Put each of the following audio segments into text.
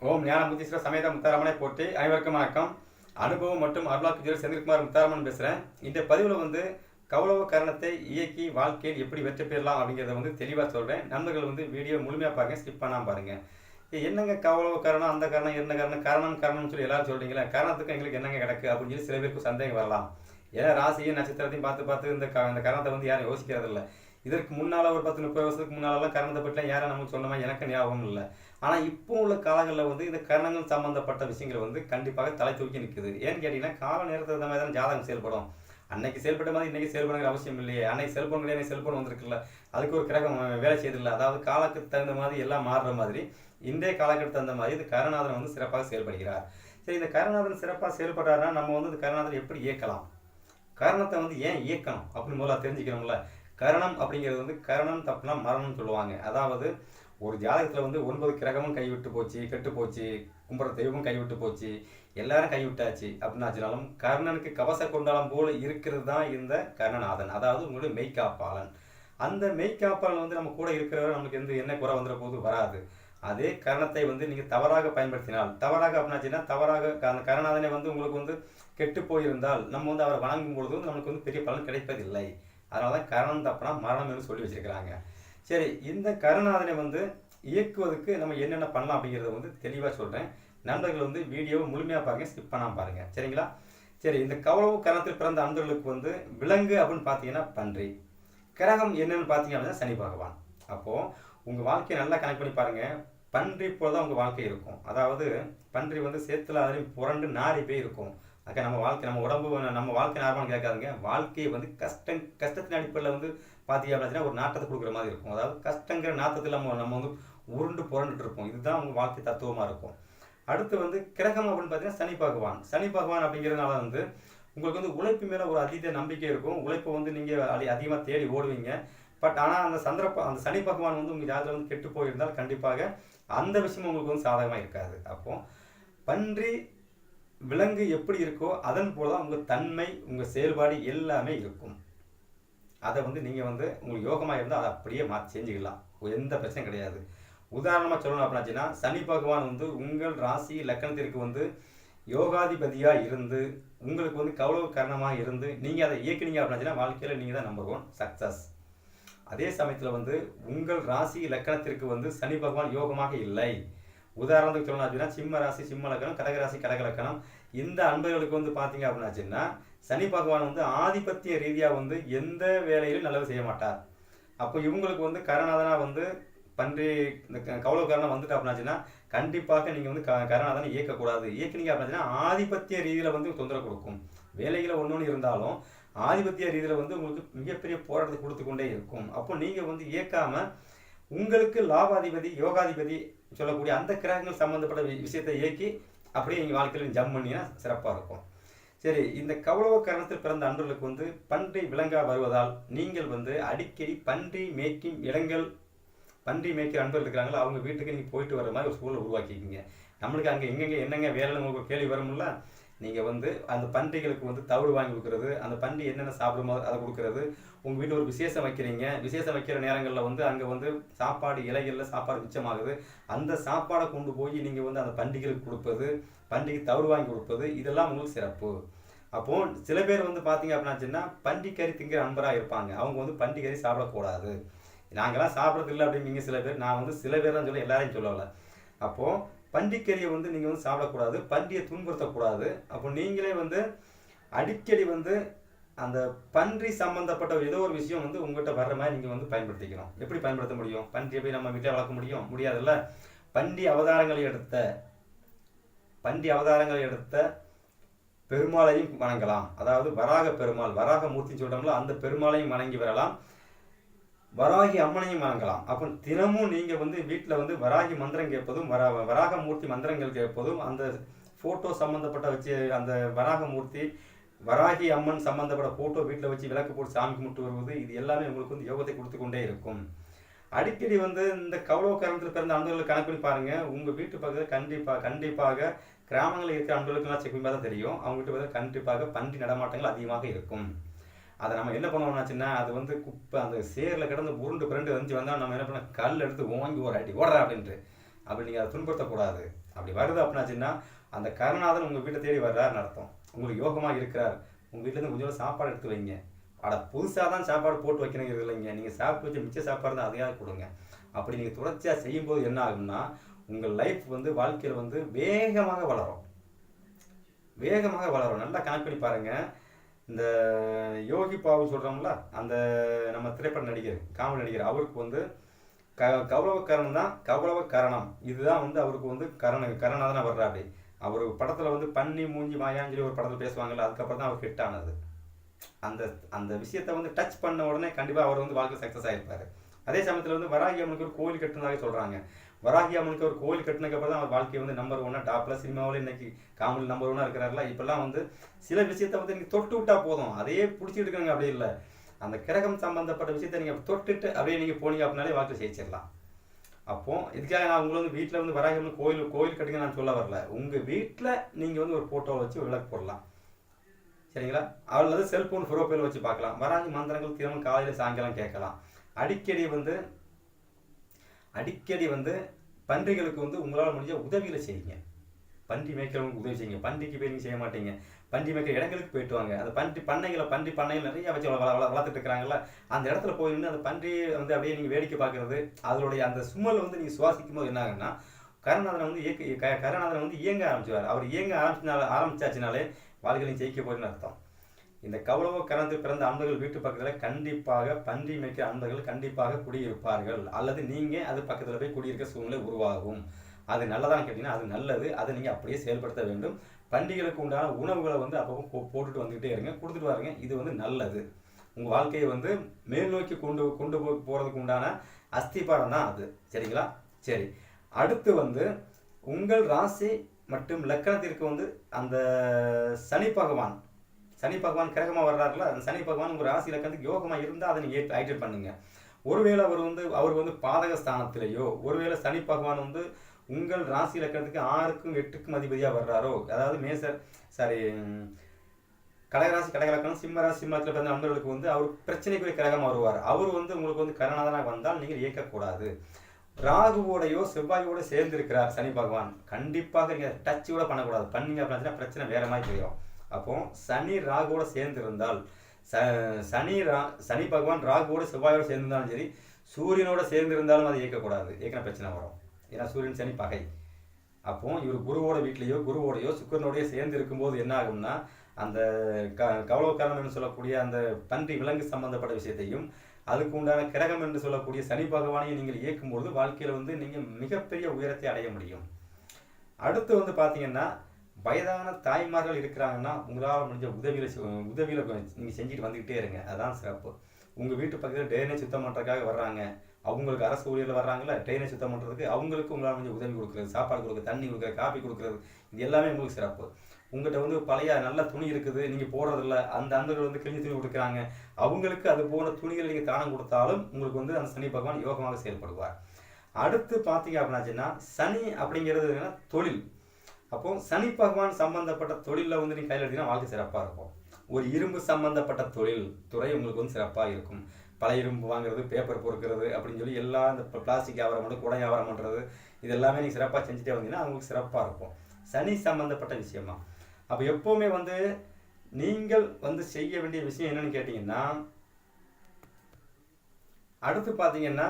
ஓம் ஞானமுத்தீஸ்வர சமேத முத்தாரமனை போட்டி அனைவருக்கும் வணக்கம். அனுபவம் மற்றும் அருளாக்கு ஜோதி செந்தில்குமார் முத்தாரமன் பேசுகிறேன் இந்த பதிவில் வந்து கௌரவ கரணத்தை இயக்கி வாழ்க்கையில் எப்படி வெற்றி பெறலாம் அப்படிங்கிறத வந்து தெளிவாக சொல்கிறேன் நண்பர்கள் வந்து வீடியோ முழுமையாக பாருங்க ஸ்கிப் பண்ணாமல் பாருங்கள் என்னங்க கௌரவ காரணம் அந்த காரணம் என்ன காரணம் காரணம் காரணம்னு சொல்லி எல்லாரும் சொல்கிறீங்களா காரணத்துக்கு எங்களுக்கு என்னங்க கிடக்கு அப்படின்னு சொல்லி சில பேருக்கு சந்தேகம் வரலாம். ஏன்னா ராசியும் நட்சத்திரத்தையும் பார்த்து பார்த்து இந்த க- இந்த காரணத்தை வந்து யாரும் யோசிக்கிறதில்லை. இதற்கு முன்னால் ஒரு பத்து முப்பது வருஷத்துக்கு முன்னாலெல்லாம் கரணத்தை பற்றிலாம் யாரும் நமக்கு சொன்னமா எனக்கு ஞாபகம் இல்லை. ஆனால் இப்போ உள்ள காலங்களில் வந்து இந்த கரணங்கள் சம்மந்தப்பட்ட விஷயங்கள் வந்து கண்டிப்பாக தலை தூக்கி நிற்குது ஏன்னு கேட்டிங்கன்னா கால நேரத்துக்கு தகுந்த மாதிரி தான் ஜாதகம் செயல்படும். அன்னைக்கு செயல்பட்ட மாதிரி இன்றைக்கி செயல்படுங்கிற அவசியம் இல்லையே. அன்னைக்கு செல்போன் கிடையாது செல்போன் வந்திருக்குல்ல. அதுக்கு ஒரு கிரகம் வேலை செய்தில்ல அதாவது காலத்துக்கு தகுந்த மாதிரி எல்லாம் மாறுற மாதிரி இன்றைய காலத்துக்கு தகுந்த மாதிரி இந்த கருணாதன் வந்து சிறப்பாக செயல்படுகிறார். சரி இந்த கருணாதன் சிறப்பாக செயல்படுறாருன்னா நம்ம வந்து இந்த கருணாதன் எப்படி இயக்கலாம்? கரணத்தை வந்து ஏன் இயக்கணும் அப்படின்னு முதல்ல தெரிஞ்சுக்கிறோம்ல கரணம் அப்படிங்கிறது வந்து கரணம் தப்புனா மரணம்னு சொல்லுவாங்க. அதாவது ஒரு ஜாதகத்தில் வந்து ஒன்பது கிரகமும் கைவிட்டு போச்சு கெட்டு போச்சு கும்புற தெய்வமும் கைவிட்டு போச்சு எல்லாரும் கைவிட்டாச்சு அப்படின்னாச்சுனாலும் கர்ணனுக்கு கவச கொண்டாலம் போல இருக்கிறது தான் இந்த கர்ணநாதன். அதாவது உங்களுடைய மெய்காப்பாளன் அந்த மெய்காப்பாளன் வந்து நம்ம கூட இருக்கிறவர் நமக்கு எந்த என்ன குறை வந்துட போது வராது. அதே கரணத்தை வந்து நீங்கள் தவறாக பயன்படுத்தினால் தவறாக அப்படின்னாச்சுன்னா தவறாக அந்த கரணாதனை வந்து உங்களுக்கு வந்து கெட்டு போயிருந்தால் நம்ம வந்து அவரை வணங்கும் பொழுது நமக்கு வந்து பெரிய பலன் கிடைப்பதில்லை. அதனால தான் கரணம் தப்புனா மரணம் என்று சொல்லி வச்சிருக்கிறாங்க. சரி இந்த கருணாதனை வந்து இயக்குவதற்கு நம்ம என்னென்ன பண்ணலாம் அப்படிங்கிறத வந்து தெளிவாக சொல்கிறேன் நண்பர்கள் வந்து வீடியோவை முழுமையாக பாருங்க ஸ்கிப் பண்ணாமல் பாருங்கள் சரிங்களா? சரி இந்த கௌரவ கரணத்தில் பிறந்த அன்பர்களுக்கு வந்து விலங்கு அப்படின்னு பார்த்தீங்கன்னா பன்றி. கிரகம் என்னன்னு பார்த்தீங்க அப்படின்னா சனி பகவான். அப்போது உங்கள் வாழ்க்கையை நல்லா கனெக்ட் பண்ணி பாருங்கள் பன்றி போல தான் உங்கள் வாழ்க்கை இருக்கும். அதாவது பன்றி வந்து சேத்துல அதுலேயும் புரண்டு நாரி போய் இருக்கும். அக்கா நம்ம வாழ்க்கை நம்ம உடம்பு நம்ம வாழ்க்கை நார்மலாக கேட்காதுங்க. வாழ்க்கையை வந்து கஷ்டம் கஷ்டத்தின் அடிப்படையில் வந்து பார்த்தீங்க அப்படின்னா ஒரு நாட்டத்தை கொடுக்குற மாதிரி இருக்கும். அதாவது கஷ்டங்கிற நாட்டத்தில் நம்ம நம்ம வந்து உருண்டு புரண்டுட்டு இருப்போம். இதுதான் உங்கள் வாழ்க்கை தத்துவமாக இருக்கும். அடுத்து வந்து கிரகம் அப்படின்னு பார்த்தீங்கன்னா சனி பகவான். சனி பகவான் அப்படிங்கிறதுனால வந்து உங்களுக்கு வந்து உழைப்பு மேலே ஒரு அதீத நம்பிக்கை இருக்கும். உழைப்பை வந்து நீங்கள் அடி அதிகமாக தேடி ஓடுவீங்க. பட் ஆனால் அந்த சந்தர்ப்பம் அந்த சனி பகவான் வந்து உங்கள் ஜாதகத்தில் வந்து கெட்டு போயிருந்தால் கண்டிப்பாக அந்த விஷயம் உங்களுக்கு வந்து சாதகமாக இருக்காது. அப்போது பன்றி விலங்கு எப்படி இருக்கோ அதன் போல தான் உங்கள் தன்மை உங்கள் செயல்பாடு எல்லாமே இருக்கும். அதை வந்து நீங்கள் வந்து உங்களுக்கு யோகமாக இருந்தால் அதை அப்படியே மாற்றி செஞ்சுக்கலாம். எந்த பிரச்சனையும் கிடையாது. உதாரணமாக சொல்லணும் அப்படின்னாச்சுன்னா சனி பகவான் வந்து உங்கள் ராசி லக்கணத்திற்கு வந்து யோகாதிபதியாக இருந்து உங்களுக்கு வந்து கௌரவ காரணமாக இருந்து நீங்கள் அதை இயக்குனீங்க அப்படின்னாச்சுன்னா வாழ்க்கையில் நீங்கள் தான் நம்பர் ஒன் சக்ஸஸ் அதே சமயத்தில் வந்து உங்கள் ராசி லக்கணத்திற்கு வந்து சனி பகவான் யோகமாக இல்லை. உதாரணத்துக்கு சொல்லணும் அப்படின்னா சிம்ம ராசி சிம்ம லக்கணம் கடகராசி கடகலக்கணம் இந்த அன்பர்களுக்கு வந்து பார்த்தீங்க அப்படின்னாச்சுன்னா சனி பகவான் வந்து ஆதிபத்திய ரீதியாக வந்து எந்த வேலையிலும் நல்லது செய்ய மாட்டார். அப்போ இவங்களுக்கு வந்து கருணாதனா வந்து பன்றி இந்த க- கரணம் வந்துட்டு அப்படின்னாச்சுன்னா கண்டிப்பாக நீங்கள் வந்து க கரணாதனை இயக்கக்கூடாது. இயக்கினீங்க அப்படின்னாச்சுன்னா ஆதிபத்திய ரீதியில் வந்து தொந்தரவு கொடுக்கும். வேலைகளை ஒன்று ஒன்று இருந்தாலும் ஆதிபத்திய ரீதியில் வந்து உங்களுக்கு மிகப்பெரிய போராட்டத்தை கொடுத்து கொண்டே இருக்கும். அப்போ நீங்கள் வந்து இயக்காமல் உங்களுக்கு லாபாதிபதி யோகாதிபதி சொல்லக்கூடிய அந்த கிரகங்கள் சம்மந்தப்பட்ட விஷயத்தை இயக்கி அப்படியே எங்கள் வாழ்க்கையில் ஜம் பண்ணினா சிறப்பாக இருக்கும். சரி இந்த கௌரவ கரணத்தில் பிறந்த அன்பர்களுக்கு வந்து பன்றி விலங்கா வருவதால் நீங்கள் வந்து அடிக்கடி பன்றி மேய்க்கும் இடங்கள் பன்றி மேய்க்கிற அன்பர்கள் இருக்கிறாங்களோ அவங்க வீட்டுக்கு நீங்கள் போயிட்டு வர மாதிரி ஒரு சூழலை உருவாக்கிக்கிங்க. நம்மளுக்கு அங்கே எங்கெங்க என்னங்க வேலைன்னு உங்களுக்கு கேள்வி வரும்ல? நீங்கள் வந்து அந்த பன்றிகளுக்கு வந்து தவிடு வாங்கி கொடுக்குறது அந்த பன்றி என்னென்ன சாப்பிடுமோ அதை கொடுக்குறது உங்கள் வீட்டில் ஒரு விசேஷம் வைக்கிறீங்க விசேஷம் வைக்கிற நேரங்களில் வந்து அங்கே வந்து சாப்பாடு இலைகளில் சாப்பாடு மிச்சமாகுது. அந்த சாப்பாடை கொண்டு போய் நீங்கள் வந்து அந்த பண்டிகைகளுக்கு கொடுப்பது பண்டிகை தவிடு வாங்கி கொடுப்பது இதெல்லாம் உங்களுக்கு சிறப்பு. அப்போ சில பேர் வந்து பார்த்தீங்க அப்படின்னாச்சுன்னா பண்டிகறி திங்கிற அன்பராக இருப்பாங்க. அவங்க வந்து பண்டிகறி சாப்பிடக்கூடாது நாங்களாம் சாப்பிட்றது இல்லை அப்படிங்க சில பேர். நான் வந்து சில பேர் தான் சொல்ல எல்லாரையும் சொல்லலை. அப்போது பன்றிக்கறியை வந்து நீங்கள் வந்து சாப்பிடக்கூடாது பன்றியை துன்புறுத்தக்கூடாது. அப்போ நீங்களே வந்து அடிக்கடி வந்து அந்த பன்றி சம்மந்தப்பட்ட ஏதோ ஒரு விஷயம் வந்து உங்கள்கிட்ட வர்ற மாதிரி நீங்கள் வந்து பயன்படுத்திக்கணும். எப்படி பயன்படுத்த முடியும்? பன்றியை போய் நம்ம வீட்டில் வளர்க்க முடியும்? முடியாதுல்ல? பன்றி அவதாரங்களை எடுத்த பன்றி அவதாரங்களை எடுத்த பெருமாளையும் வணங்கலாம். அதாவது வராக பெருமாள் வராக மூர்த்தின்னு சொல்கிறோம்ல அந்த பெருமாளையும் வணங்கி வரலாம். வராகி அம்மனையும் வணங்கலாம். அப்போ தினமும் நீங்கள் வந்து வீட்டில் வந்து வராகி மந்திரம் கேட்பதும் வரா வராக மூர்த்தி மந்திரங்கள் கேட்பதும் அந்த ஃபோட்டோ சம்மந்தப்பட்ட வச்சு அந்த வராக மூர்த்தி வராகி அம்மன் சம்மந்தப்பட்ட ஃபோட்டோ வீட்டில் வச்சு விளக்கு போட்டு சாமி கும்பிட்டு வருவது இது எல்லாமே உங்களுக்கு வந்து யோகத்தை கொடுத்து கொண்டே இருக்கும். அடிக்கடி வந்து இந்த கௌரவ கரணத்தில் பிறந்த அன்பர்களை கணக்கு பண்ணி பாருங்கள் உங்கள் வீட்டு பக்கத்தில் கண்டிப்பாக கண்டிப்பாக கிராமங்களில் இருக்கிற அன்பர்களுக்கெல்லாம் செக் பண்ணி தான் தெரியும். அவங்க வீட்டு பக்கத்தில் கண்டிப்பாக பன்றி நடமாட்டங்கள் அதிகமாக இருக்கும். அதை நம்ம என்ன பண்ணுவோம்னாச்சுன்னா அது வந்து குப்பை அந்த சேரில் கிடந்து உருண்டு பிறண்டு வந்து வந்தால் நம்ம என்ன பண்ண கல் எடுத்து ஓங்கி ஒரு அடி ஓடுறா அப்படின்ட்டு. அப்படி நீங்கள் அதை துன்புறுத்தக்கூடாது. அப்படி வருது அப்படின்னாச்சுன்னா அந்த கருணாதன் உங்கள் வீட்டை தேடி வர்றாருன்னு அர்த்தம். உங்களுக்கு யோகமாக இருக்கிறார். உங்கள் வீட்டிலேருந்து கொஞ்சம் சாப்பாடு எடுத்து வைங்க. அட புதுசாக தான் சாப்பாடு போட்டு வைக்கணுங்கிறது இல்லைங்க. நீங்கள் சாப்பிட்டு வச்ச மிச்ச சாப்பாடு தான் அதையாக கொடுங்க. அப்படி நீங்கள் தொடர்ச்சியாக செய்யும்போது என்ன ஆகும்னா உங்கள் லைஃப் வந்து வாழ்க்கையில் வந்து வேகமாக வளரும். வேகமாக வளரும். நல்லா கணக்கு பண்ணி பாருங்கள் இந்த யோகி பாபு சொல்கிறோம்ல அந்த நம்ம திரைப்பட நடிகர் காமெடி நடிகர் அவருக்கு வந்து க கௌரவக்கரணம் கரணம் தான் கௌரவக்கரணம் கரணம். இதுதான் வந்து அவருக்கு வந்து கரண தான் வர்றாரு. அவர் படத்தில் வந்து பன்னி மூஞ்சி மாயான்னு சொல்லி ஒரு படத்தில் பேசுவாங்கல்ல அதுக்கப்புறம் தான் அவர் ஹிட் ஆனது. அந்த அந்த விஷயத்தை வந்து டச் பண்ண உடனே கண்டிப்பாக அவர் வந்து வாழ்க்கை சக்ஸஸ் ஆகிருப்பார் அதே சமயத்தில் வந்து வராகி அம்மனுக்கு ஒரு கோவில் கட்டுனதாகவே சொல்கிறாங்க வராகி அம்மனுக்கு ஒரு கோயில் கட்டினதுக்கப்புறம் தான் அவர் வாழ்க்கையை வந்து நம்பர் ஒன்னாக டாப்பில் சினிமாவில் இன்னைக்கு காமெடி நம்பர் ஒன்னா இருக்கிறாருல. இப்போல்லாம் வந்து சில விஷயத்த வந்து நீங்கள் தொட்டு விட்டா போதும். அதையே பிடிச்சிட்டு இருக்காங்க. அப்படி இல்லை. அந்த கிரகம் சம்பந்தப்பட்ட விஷயத்த நீங்கள் தொட்டுட்டு அப்படியே நீங்கள் போனீங்க அப்படின்னாலே வாழ்க்கை ஜெயிச்சிடலாம். அப்போ இதுக்காக நான் உங்களை வந்து வீட்டில் வந்து வராகி அம்மன் கோயில் கோயில் கட்டுங்க நான் சொல்ல வரல. உங்கள் வீட்டில் நீங்கள் வந்து ஒரு ஃபோட்டோவை வச்சு விளக்கு போடலாம். சரிங்களா? அல்லது செல்போன் ப்ரோஃபைல் வச்சு பார்க்கலாம். வராகி மந்திரங்கள் தினமும் காலையில் சாயங்காலம் கேட்கலாம். அடிக்கடி வந்து அடிக்கடி வந்து பன்றிகளுக்கு வந்து உங்களால் முடிஞ்ச உதவிகளை செய்யுங்க. பன்றி மேய்க்கிறவங்களுக்கு உதவி செய்யுங்க. பன்றிக்கு போய் நீங்கள் செய்ய மாட்டீங்க. பன்றி மேய்க்கிற இடங்களுக்கு போயிட்டு வாங்க. அந்த பன்றி பண்ணைகளை பன்றி பண்ணைகள் நிறைய வச்சு வள- வளர்த்துட்டு இருக்கிறாங்கல்ல அந்த இடத்துல போய் நின்று அந்த பன்றி வந்து அப்படியே நீங்கள் வேடிக்கை பார்க்கறது அதனுடைய அந்த சுமல் வந்து நீங்கள் சுவாசிக்கும் போது என்ன ஆகுன்னா கருணாதனை வந்து இயக்க கருணாதனை வந்து இயங்க ஆரம்பிச்சுவார். அவர் இயங்க ஆரம்பிச்சினால ஆரம்பிச்சாச்சுனாலே வாழ்க்கையிலையும் ஜெயிக்க போறேன்னு அர்த்தம். இந்த கௌரவ கரந்து பிறந்த அன்பர்கள் வீட்டு பக்கத்தில் கண்டிப்பாக பன்றி மேய்க்கிற அன்பர்கள் கண்டிப்பாக குடியிருப்பார்கள். அல்லது நீங்கள் அது பக்கத்தில் போய் குடியிருக்க சூழ்நிலை உருவாகும். அது நல்லதான்னு கேட்டிங்கன்னா அது நல்லது. அதை நீங்கள் அப்படியே செயல்படுத்த வேண்டும். பண்டிகைகளுக்கு உண்டான உணவுகளை வந்து அப்பப்போ போ- போட்டுட்டு வந்துக்கிட்டே இருங்க. கொடுத்துட்டு வாருங்க. இது வந்து நல்லது. உங்கள் வாழ்க்கையை வந்து மேல் நோக்கி கொண்டு கொண்டு போ போகிறதுக்கு உண்டான அஸ்திபாரம் தான் அது. சரிங்களா? சரி. அடுத்து வந்து உங்கள் ராசி மற்றும் லக்கணத்திற்கு வந்து அந்த சனி பகவான் சனி பகவான் கிரகமாக வர்றாருல அந்த சனி பகவான் உங்கள் ராசி லக்கணத்துக்கு யோகமாக இருந்தால் அதை நீங்கள் ஐடென்ட் பண்ணுங்க. ஒருவேளை அவர் வந்து அவர் வந்து பாதக ஸ்தானத்திலேயோ ஒருவேளை சனி பகவான் வந்து உங்கள் ராசி இலக்கணத்துக்கு ஆறுக்கும் எட்டுக்கும் அதிபதியாக வர்றாரோ அதாவது மேசர் சாரி கடகராசி கடகலக்கணம் சிம்மராசி சிம்மத்தில் பிறந்த நண்பர்களுக்கு வந்து அவர் பிரச்சனைக்குரிய கிரகமாக வருவார். அவர் வந்து உங்களுக்கு வந்து கருணாதனாக வந்தால் நீங்கள் இயக்கக்கூடாது. ராகுவோடையோ செவ்வாயோட சேர்ந்து இருக்கிறார் சனி பகவான். கண்டிப்பாக நீங்கள் டச் கூட பண்ணக்கூடாது. பண்ணீங்க அப்படின்னா பிரச்சனை வேற மாதிரி தெரியும். அப்போ சனி ராகுவோட சேர்ந்து இருந்தால் ச சனி ரா சனி பகவான் ராகுவோட செவ்வாயோட சேர்ந்திருந்தாலும் சரி சூரியனோட சேர்ந்து இருந்தாலும் அதை இயக்கக்கூடாது. இயக்கின பிரச்சனை வரும். ஏன்னா சூரியன் சனி பகை. அப்போ இவர் குருவோட வீட்லேயோ குருவோடையோ சுக்கரனோடையோ சேர்ந்து இருக்கும்போது என்ன ஆகும்னா அந்த க கவலோக்காரம் என்று சொல்லக்கூடிய அந்த பன்றி விலங்கு சம்பந்தப்பட்ட விஷயத்தையும் அதுக்கு உண்டான கிரகம் என்று சொல்லக்கூடிய சனி பகவானையும் நீங்கள் இயக்கும்போது வாழ்க்கையில் வந்து நீங்கள் மிகப்பெரிய உயரத்தை அடைய முடியும். அடுத்து வந்து பார்த்தீங்கன்னா வயதான தாய்மார்கள் இருக்கிறாங்கன்னா உங்களால் முடிஞ்ச உதவியில் உதவியில் நீங்கள் செஞ்சுட்டு வந்துக்கிட்டே இருங்க. அதான் சிறப்பு. உங்கள் வீட்டு பக்கத்தில் ட்ரைனேஜ் சுத்தம் பண்ணுறதுக்காக வர்றாங்க. அவங்களுக்கு அரசு ஊழியர்கள் வர்றாங்களா ட்ரைனேஜ் சுத்தம் பண்ணுறதுக்கு அவங்களுக்கு உங்களால் முடிஞ்ச உதவி கொடுக்குறது சாப்பாடு கொடுக்குறது தண்ணி கொடுக்குறது காப்பி கொடுக்குறது இது எல்லாமே உங்களுக்கு சிறப்பு. உங்கள்கிட்ட வந்து பழைய நல்ல துணி இருக்குது நீங்கள் போடுறதில்ல அந்த அன்பர்கள் வந்து கிழிஞ்ச துணி கொடுக்குறாங்க. அவங்களுக்கு அது போன துணிகளை நீங்கள் தானம் கொடுத்தாலும் உங்களுக்கு வந்து அந்த சனி பகவான் யோகமாக செயல்படுவார். அடுத்து பார்த்தீங்க அப்படின்னாச்சுன்னா சனி அப்படிங்கிறது என்னன்னா தொழில். அப்போ சனி பகவான் சம்பந்தப்பட்ட தொழிலில் வந்து நீங்கள் கையில் எடுத்தீங்கன்னா வாழ்க்கை சிறப்பாக இருக்கும். ஒரு இரும்பு சம்பந்தப்பட்ட தொழில் துறை உங்களுக்கு வந்து சிறப்பாக இருக்கும். பழைய இரும்பு வாங்குறது பேப்பர் பொறுக்கிறது அப்படின்னு சொல்லி எல்லா இந்த பிளாஸ்டிக் வியாபாரம் பண்ணுறது குடை வியாபாரம் பண்ணுறது இது எல்லாமே நீங்கள் சிறப்பாக செஞ்சுட்டே வந்தீங்கன்னா அவங்களுக்கு சிறப்பாக இருக்கும். சனி சம்பந்தப்பட்ட விஷயமா. அப்போ எப்போவுமே வந்து நீங்கள் வந்து செய்ய வேண்டிய விஷயம் என்னன்னு கேட்டிங்கன்னா அடுத்து பார்த்தீங்கன்னா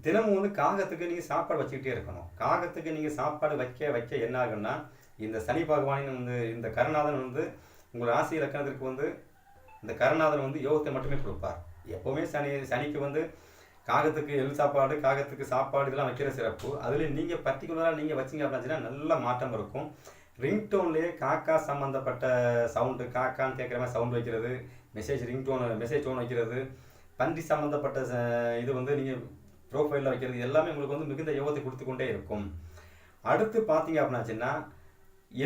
தினமும் வந்து காகத்துக்கு நீங்கள் சாப்பாடு வச்சுக்கிட்டே இருக்கணும். காகத்துக்கு நீங்கள் சாப்பாடு வைக்க வைக்க என்ன ஆகும்னா இந்த சனி பகவானின் வந்து இந்த கருணாதன் வந்து உங்கள் ராசி இலக்கணத்திற்கு வந்து இந்த கருணாதன் வந்து யோகத்தை மட்டுமே கொடுப்பார். எப்போவுமே சனி சனிக்கு வந்து காகத்துக்கு எள் சாப்பாடு காகத்துக்கு சாப்பாடு இதெல்லாம் வைக்கிற சிறப்பு. அதில் நீங்கள் பர்டிகுலராக நீங்கள் வச்சிங்க அப்படின்னா நல்ல மாற்றம் இருக்கும். ரிங்டோன்லேயே காக்கா சம்மந்தப்பட்ட சவுண்டு காக்கான்னு கேட்குற மாதிரி சவுண்ட் வைக்கிறது மெசேஜ் ரிங்டோன் மெசேஜ் டோன் வைக்கிறது பன்றி சம்மந்தப்பட்ட ச- இது வந்து நீங்கள் ப்ரோஃபைலில் வைக்கிறது எல்லாமே உங்களுக்கு வந்து மிகுந்த யோகத்தை கொடுத்து கொண்டே இருக்கும். அடுத்து பார்த்தீங்க அப்படின்னாச்சுன்னா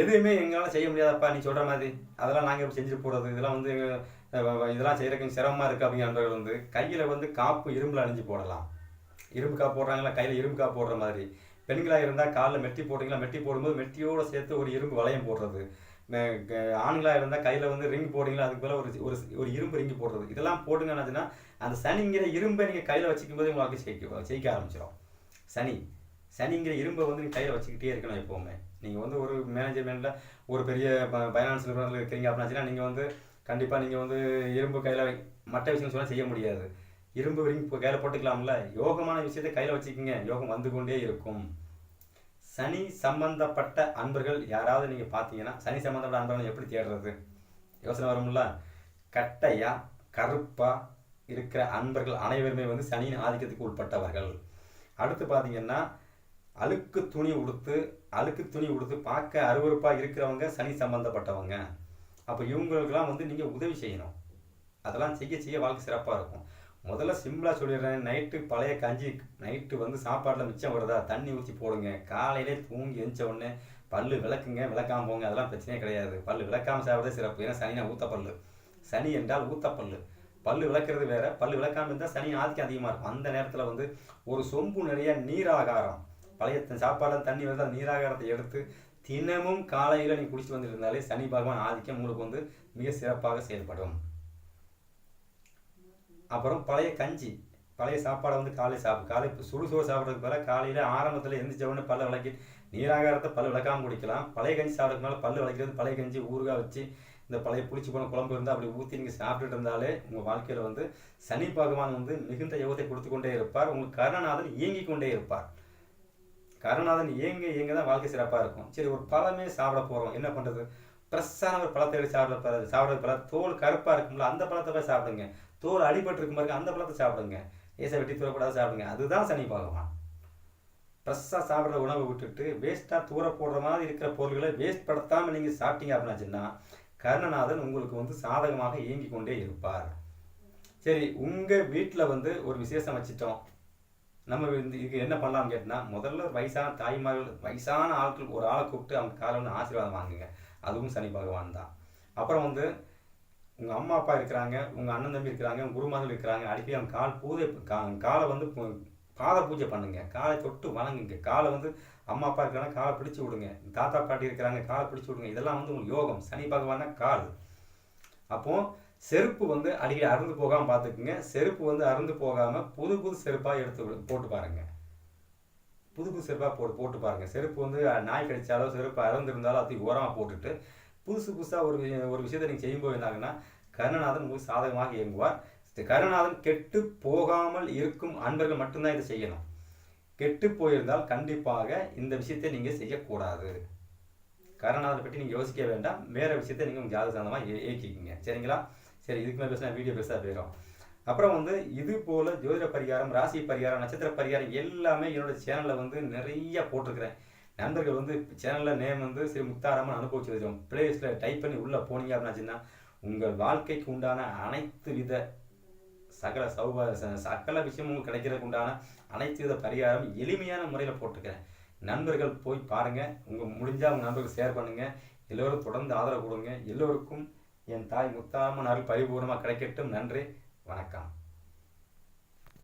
எதுவுமே எங்களால் செய்ய முடியாதப்பா நீ சொல்கிற மாதிரி. அதெல்லாம் நாங்கள் எப்படி செஞ்சுட்டு போகிறது இதெல்லாம் வந்து இதெல்லாம் செய்கிறதுக்கு சிரமமாக இருக்குது அப்படிங்கிறவர்கள் வந்து கையில் வந்து காப்பு இரும்பில் அணிஞ்சு போடலாம். இரும்பு காப்பு போடுறாங்களா? கையில் இரும்பு காப்பு போடுற மாதிரி. பெண்களாக இருந்தால் காலில் மெட்டி போடுறீங்களா? மெட்டி போடும்போது மெட்டியோடு சேர்த்து ஒரு இரும்பு வளையம் போடுறது. ஆண்களாக இருந்தால் கையில் வந்து ரிங் போடுறீங்களா அதுக்கு போல ஒரு ஒரு ஒரு இரும்பு ரிங்கு போடுறது. இதெல்லாம் போடுங்க என்னதுன்னா அந்த சனிங்கிற இரும்பை நீங்கள் கையில் வச்சுக்கும் போது உங்களுக்கு ஜெயிக்க ஜெயிக்க ஆரம்பிச்சிடும் சனி சனிங்கிற இரும்பை வந்து நீங்கள் கையில் வச்சுக்கிட்டே இருக்கணும் எப்போவுமே. நீங்கள் வந்து ஒரு மேனேஜ்மெண்ட்டில் ஒரு பெரிய ஃபைனான்ஸ் நிறுவனத்தில் இருக்கிறீங்க அப்படின்னாச்சுன்னா நீங்கள் வந்து கண்டிப்பாக நீங்கள் வந்து இரும்பு கையில் மற்ற விஷயம் சொன்னால் செய்ய முடியாது. இரும்பு ரிங் கையில் போட்டுக்கலாம்ல. யோகமான விஷயத்தை கையில் வச்சுக்கிங்க. யோகம் வந்து கொண்டே இருக்கும். சனி சம்பந்தப்பட்ட அன்பர்கள் யாராவது நீங்கள் பார்த்தீங்கன்னா சனி சம்பந்தப்பட்ட அன்பர்கள் எப்படி தேடுறது? யோசனை வரும்ல? கட்டையாக கருப்பாக இருக்கிற அன்பர்கள் அனைவருமே வந்து சனியின் ஆதிக்கத்துக்கு உட்பட்டவர்கள். அடுத்து பார்த்தீங்கன்னா அழுக்கு துணி உடுத்து அழுக்கு துணி உடுத்து பார்க்க அருவருப்பாக இருக்கிறவங்க சனி சம்பந்தப்பட்டவங்க. அப்போ இவங்களுக்கெல்லாம் வந்து நீங்கள் உதவி செய்யணும். அதெல்லாம் செய்ய செய்ய வாழ்க்கை சிறப்பாக இருக்கும். முதல்ல சிம்பிளாக சொல்லிடுறேன். நைட்டு பழைய கஞ்சி நைட்டு வந்து சாப்பாட்டில் மிச்சம் வருதா தண்ணி ஊற்றி போடுங்க. காலையிலே தூங்கி எந்த உடனே பல்லு விளக்குங்க. விளக்காமல் போங்க. அதெல்லாம் பிரச்சனையே கிடையாது. பல்லு விளக்காமல் சாப்பிட்றதே சிறப்பு. ஏன்னா சனினா ஊத்த சனி என்றால் ஊத்த பல்லு விளக்குறது வேற. பல்லு விளக்காமல் இருந்தால் சனி ஆதிக்கம் அதிகமாக இருக்கும். அந்த நேரத்தில் வந்து ஒரு சொம்பு நிறைய நீராகாரம். பழைய சாப்பாடில் தண்ணி வந்து அந்த நீராகாரத்தை எடுத்து தினமும் காலையில் நீ குடிச்சிட்டு வந்துருந்தாலே சனி பகவான் ஆதிக்கம் உங்களுக்கு வந்து மிக சிறப்பாக செயல்படும். அப்புறம் பழைய கஞ்சி பழைய சாப்பாடை வந்து காலை சாப்பிடு காலை சுடுசோறு சாப்பிட்றதுக்கு பதிலாக காலையில் ஆரம்பத்தில் எந்திரிச்ச உடனே பல்ல விளக்கி நீராகாரத்தை பல்லு விளக்காமல் குடிக்கலாம். பழைய கஞ்சி சாப்பிட்றதுக்கு மேலே பல்லு விளக்கிறது பழைய கஞ்சி ஊறுகாய் வச்சு இந்த பழைய புளிச்சு போன குழம்பு இருந்தால் அப்படி ஊற்றி நீங்கள் சாப்பிட்டுட்டு இருந்தாலே உங்கள் வாழ்க்கையில் வந்து சனி பகவான் வந்து மிகுந்த யோகத்தை கொடுத்து கொண்டே இருப்பார். உங்களுக்கு கருணநாதன் இயங்கிக் கொண்டே இருப்பார். கருணாதன் இயங்க இயங்க தான் வாழ்க்கை சிறப்பாக இருக்கும். சரி ஒரு பழமே சாப்பிட போகிறோம் என்ன பண்ணுறது ஃப்ரெஷ்ஷான ஒரு பழத்தை எடுத்து சாப்பிட சாப்பிட்றது பழம் தோல் கருப்பாக இருக்கும்ல அந்த பழத்தை போய் சாப்பிடுங்க. தோல் அடிபட்டு இருக்கும் பாருங்க அந்த பழத்தை சாப்பிடுங்க. ஏசை வெட்டி தூரப்படாத சாப்பிடுங்க. அதுதான் சனி பகவான். ஃப்ரெஷ்ஷாக சாப்பிட்ற உணவை விட்டுட்டு வேஸ்ட்டாக தூர போடுற மாதிரி இருக்கிற பொருள்களை வேஸ்ட் படுத்தாமல் நீங்கள் சாப்பிட்டீங்க அப்படின்னாச்சுன்னா கருணநாதன் உங்களுக்கு வந்து சாதகமாக இயங்கி கொண்டே இருப்பார். சரி உங்கள் வீட்டில் வந்து ஒரு விசேஷம் வச்சுட்டோம். நம்ம இந்த இதுக்கு என்ன பண்ணலாம்னு கேட்டால் முதல்ல வயசான தாய்மார்கள் வயசான ஆட்கள் ஒரு ஆளை கூப்பிட்டு அவங்க காலையில் ஆசீர்வாதம் வாங்குங்க. அதுவும் சனி பகவான் தான். அப்புறம் வந்து உங்கள் அம்மா அப்பா இருக்கிறாங்க உங்கள் அண்ணன் தம்பி இருக்கிறாங்க உங்கள் குருமார்கள் இருக்கிறாங்க அடிக்கடி அவங்க கால் பூஜை கா காலை வந்து பு- பாத பூஜை பண்ணுங்க. காலை தொட்டு வணங்குங்க. காலை வந்து அம்மா அப்பா இருக்கிறாங்க காலை பிடிச்சி விடுங்க. தாத்தா பாட்டி இருக்கிறாங்க காலை பிடிச்சி விடுங்க. இதெல்லாம் வந்து உங்களுக்கு யோகம். சனி பகவான கால். அப்போ செருப்பு வந்து அடிக்கடி அறுந்து போகாமல் பார்த்துக்குங்க. செருப்பு வந்து அறுந்து போகாமல் புது புது செருப்பாக எடுத்து விடு- போட்டு பாருங்க. புது புது செருப்பாக போட்டு போட்டு பாருங்கள் செருப்பு வந்து நாய் கடிச்சாலோ செருப்பு அறந்திருந்தாலும் அதுக்கு ஓரமாக போட்டுட்டு புதுசு புதுசாக ஒரு ஒரு விஷயத்தை நீங்கள் செய்யும்போது என்னாகுன்னா கருணநாதன் உங்களுக்கு சாதகமாக இயங்குவார். கருணநாதன் கெட்டு போகாமல் இருக்கும் அன்பர்கள் மட்டும்தான் இதை செய்யணும். கெட்டு போயிருந்தால் கண்டிப்பாக இந்த விஷயத்தை நீங்கள் செய்யக்கூடாது. கருணாநாதனை பற்றி நீங்கள் யோசிக்க வேண்டாம். வேறு விஷயத்தை நீங்கள் உங்கள் ஜாதக சாதமாக இயக்கிக்கிங்க சரிங்களா? சரி இதுக்கு மேலே பேசினா வீடியோ பெருசாக போயிடும் அப்புறம் வந்து இது போல் ஜோதிட பரிகாரம் ராசி பரிகாரம் நட்சத்திர பரிகாரம் எல்லாமே என்னோட சேனலில் வந்து நிறைய போட்டிருக்கிறேன். நண்பர்கள் வந்து சேனலில் நேம் வந்து ஸ்ரீ முத்தாராமன் அனுபவிச்சு வச்சிடும் பிளேலிஸ்ட்டில் டைப் பண்ணி உள்ளே போனீங்க அப்படின்னாச்சுன்னா உங்கள் வாழ்க்கைக்கு உண்டான அனைத்து வித சகல சௌப சகல விஷயம் உங்களுக்கு கிடைக்கிறதுக்கு உண்டான அனைத்து வித பரிகாரம் எளிமையான முறையில் போட்டிருக்கிறேன் நண்பர்கள் போய் பாருங்கள் உங்கள் முடிஞ்சால் உங்கள் நண்பர்கள் ஷேர் பண்ணுங்கள் எல்லோரும் தொடர்ந்து ஆதரவு கொடுங்க. எல்லோருக்கும் என் தாய் முத்தாமன் அருள் பரிபூர்ணமாக கிடைக்கட்டும். நன்றி. வணக்கம்.